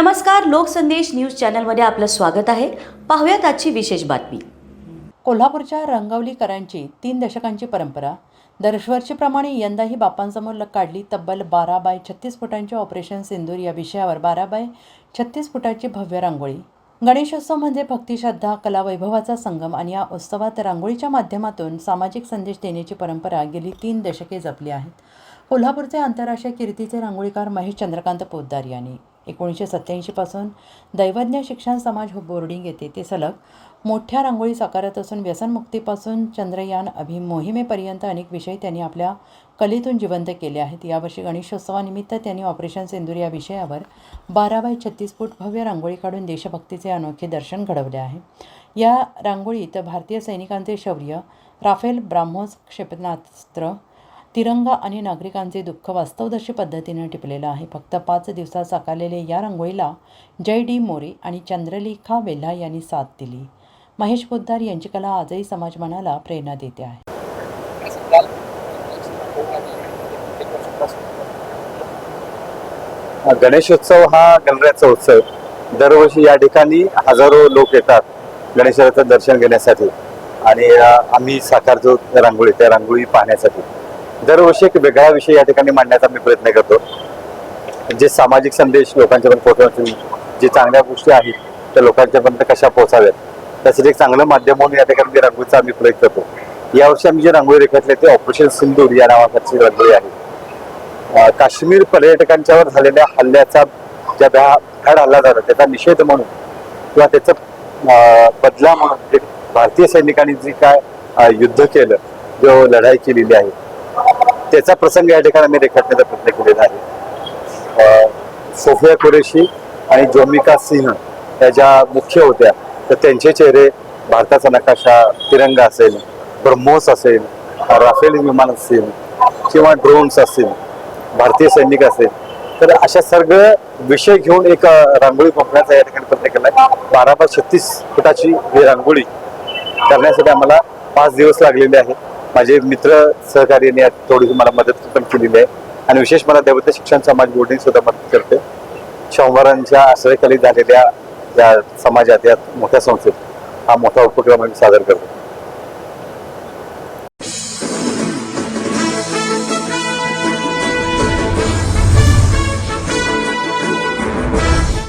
नमस्कार लोकसंदेश न्यूज चॅनलमध्ये आपलं स्वागत आहे. पाहूयात आजची विशेष बातमी. कोल्हापूरच्या रंगवलीकरांची तीन दशकांची परंपरा. दरवर्षीप्रमाणे यंदाही बापांसमोर ल- काढली. तब्बल बारा बाय छत्तीस फुटांचे ऑपरेशन सिंदूर या विषयावर बारा बाय छत्तीस फुटाची भव्य रांगोळी. गणेशोत्सव म्हणजे भक्ती श्रद्धा कला वैभवाचा संगम आणि या उत्सवात रांगोळीच्या माध्यमातून सामाजिक संदेश देण्याची परंपरा गेली तीन दशके जपली आहेत. कोल्हापूरचे आंतरराष्ट्रीय कीर्तीचे रांगोळीकार महेश चंद्रकांत पोद्दार यांनी. एकोणीसशे सत्त्याऐंशीपासून दैवज्ञ शिक्षण समाज बोर्डिंग येते ते सलग मोठ्या रांगोळी साकारत असून व्यसनमुक्तीपासून चंद्रयान अभि मोहिमेपर्यंत अनेक विषय त्यांनी आपल्या कलेतून जिवंत केले आहेत. यावर्षी गणेशोत्सवानिमित्त त्यांनी ऑपरेशन सिंदूर या विषयावर बारा बाय छत्तीस फूट भव्य रांगोळी काढून देशभक्तीचे अनोखे दर्शन घडवले आहे. या रांगोळीत भारतीय सैनिकांचे शौर्य राफेल ब्राह्मोस क्षेपणास्त्र तिरंगा आणि नागरिकांचे दुःख वास्तवदर्शी पद्धतीने टिपलेलं आहे. फक्त पाच दिवसात साकारलेल्या या रांगोळीला जय डी मोरे आणि चंद्रलेखा वेल्हा यांनी साथ दिली. महेश पोद्दार यांची कला आजही समाज मनाला प्रेरणा देते आहे. गणेशोत्सव हा गणरायाचा उत्सव दरवर्षी या ठिकाणी हजारो लोक येतात गणेशाचं दर्शन घेण्यासाठी आणि आम्ही साकारतो त्या रांगोळी त्या रांगोळी पाहण्यासाठी. दरवर्षी एक वेगळा विषय या ठिकाणी मांडण्याचा मी प्रयत्न करतो. जे सामाजिक संदेश लोकांच्यापर्यंत पोहोचवण्यासाठी जे चांगल्या गोष्टी आहेत त्या लोकांच्यापर्यंत कशा पोहोचाव्यात? त्यासाठी एक चांगलं माध्यम म्हणून या ठिकाणी मी रांगोळीचा आम्ही प्रयत्न करतो. यावर्षी आम्ही जे रांगोळी रेखाटले ते ऑपरेशन सिंदूर या नावाची रांगोळी आहे. काश्मीर पर्यटकांच्यावर झालेल्या हल्ल्याचा ज्या भ्या- भ्याड हल्ला झाला त्याचा निषेध म्हणून किंवा त्याचा बदला म्हणून भारतीय सैनिकांनी जी काय युद्ध केलं जो लढाई केलेली आहे त्याचा प्रसंग या ठिकाणी आम्ही रेखाटण्याचा प्रयत्न केलेला आहे. सोफिया कुरेशी आणि जोमिका सिंह या ज्या मुख्य होत्या तर त्यांचे चेहरे भारताचा नकाशा तिरंगा असेल ब्रह्मोस असेल राफेल विमान असेल किंवा ड्रोन्स असतील भारतीय सैनिक असेल तर अशा सगळं विषय घेऊन एक रांगोळी पंपण्याचा या ठिकाणी प्रयत्न केला बारा बाय छत्तीस फुटाची ही रांगोळी करण्यासाठी आम्हाला पाच दिवस लागलेले आहेत. माझे मित्र सहकार्याने यात थोडीशी मला मदत पण केलेली आहे. आणि विशेष मला दैवत शिक्षण समाज बोर्डने सुद्धा मदत करते. शंभरांच्या आश्रयखाली झालेल्या या समाजात या मोठ्या संस्थेत हा मोठा उपक्रम आम्ही सादर करतो.